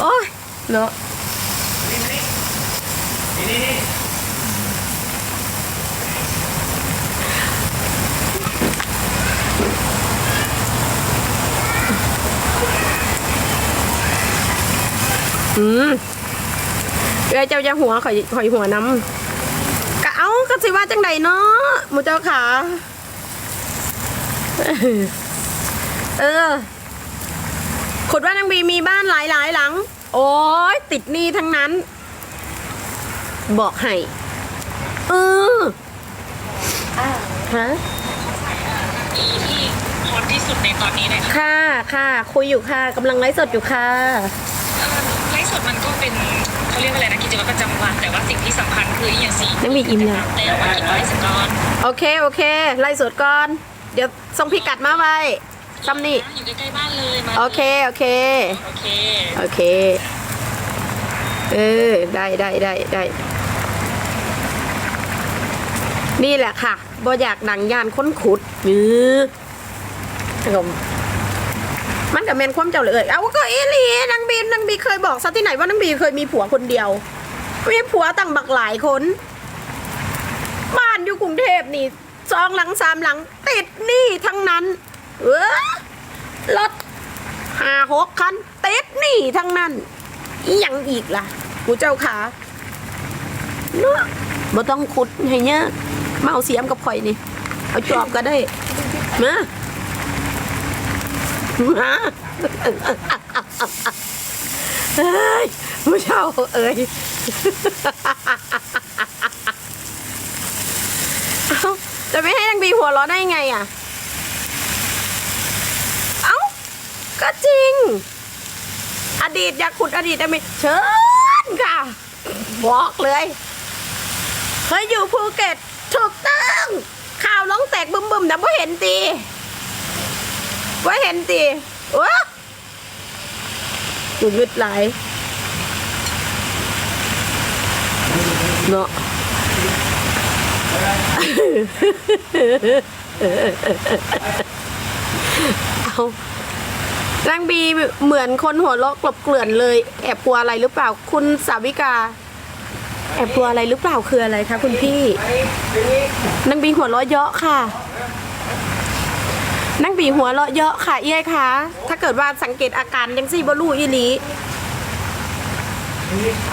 โอ้ยเนาะอืมเอ้ยเจ้าจะหัวข่อยข่อยหัวน้ำกะเอ้าก็สิว่าจังใดเนาะหมูเจ้าขา เออ ขุดว่านางบีมีบ้านหลายหลายๆหลัง โอ้ยติดหนี้ทั้งนั้น บอกให้เออฮะที่ที่ฮอตที่สุดในตอนนี้เลยค่ะค่ะค่ะ คุยอยู่ค่ะกำลังไลฟ์สดอยู่ค่ะ เอ่อไลฟ์สดมันก็เป็นเขาเรียกว่าอะไรนะกิจวัตรประจำวัน แต่ว่าสิ่งที่สำคัญคืออย่างสี่น้ำมีอิ่มแล้วแต่ว่ากินไลฟ์สดก่อน โอเค โอเค ไล่สดก่อน เดี๋ยวส่งพิกัดมาไว้ ซ้ำนี่อยู่ใกล้ๆบ้านเลยมาโอเค โอเค โอเค โอเค เออ ได้ได้ได้ได้ นี่แหละค่ะบ่อยากหนังยานค้นขุดยื้อผมมันกับแมนความเจ้าเลย เอ่ยเอาก็เอหลีนางบีนางบีเคยบอกซะที่ไหนว่านางบีเคยมีผัวคนเดียว มีผัวตั้งบักหลายคน บ้านอยู่กรุงเทพนี่สองหลังสามหลัง ติดหนี้ทั้งนั้น เออรถห้าหกคันเติดหนี้ทั้งนั้นอีหยังอีกล่ะกูเจ้าขาเนาะบ่ต้องขุดให้เนี้ยมาเอาเสียมกับข่อยนี่ เอาจอบก็ได้มามาเฮ้ยผู้เช่าเอ้ยจะไม่ให้นางบีหัวเราะได้ไงอะ เอ้า ก็จริง อดีตอยากขุดอดีตได้ไหมเชิญค่ะ บอกเลยเคยอยู่ภูเก็ตถูกต้องข่าวล้องแตกบึมบึมๆนะว่าเห็นตีว่าเห็นตีโอ้หงุดหงิดหลเนาะเอา นางบีเหมือนคนหัวลกกลบเกลื่อนเลย แอบกลัวอะไรหรือเปล่า คุณสาวิกา แอบกลัวอะไรหรือเปล่าคืออะไรคะคุณพี่นางบีหัวเราะเยาะค่ะนางบีหัวเราะเยาะค่ะเอ้ยคะถ้าเกิดว่าสังเกตอาการยังซี่บลูอีลี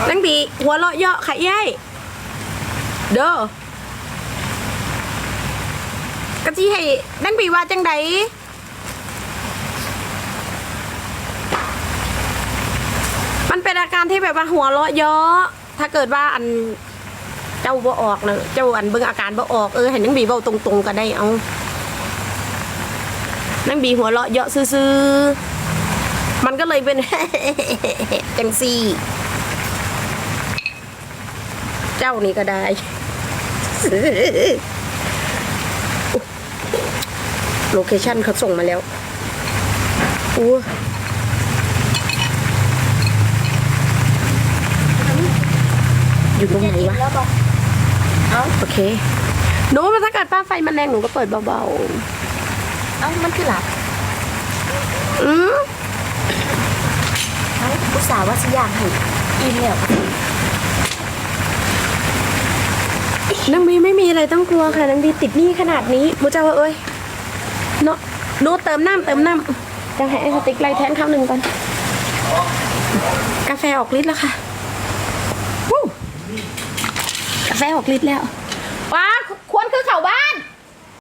นางบีหัวเราะเยาะค่ะเอ้ยเด้อกะที่ให้นางบีว่าจังใด มันเป็นอา การที่แบบว่าหัวเราะเยาะถ้าเกิดว่าอันเจ้าบ่ออกนะเจ้าอันเบิ่งอาการบ่ออกเออให้นังบีเว้าตรงๆก็ได้เอานังบีหัวเราะเยาะซื่อๆมันก็เลยเป็นจังซี่ เจ้านี่ก็ได้โลเคชั่นเขาส่งมาแล้วอู้ อยู่ตรงไหนวะแล้วบอกเอ้าโอเคหนูมันถ้าเกิดป้าไฟมันแรงหนูก็เปิดเบาเอ้ามันคือหลับๆอืมเอ้าอุตส่าห์ว่าสิอยากให้อินแล้วนางบีไม่มีอะไรต้องกลัวค่ะนางบีติดหนี้ขนาดนี้มูเจ้าเอ้ยเนาะหนูเติมน้ำเติมน้ำจะให้ไอ้สติ๊กไลท์แทนข้าวหนึ่งก่อนกาแฟออกฤทธิ์แล้วค่ะวู้ กาแฟออกฤทธิ์แล้วว้าควรคือเข่าบ้า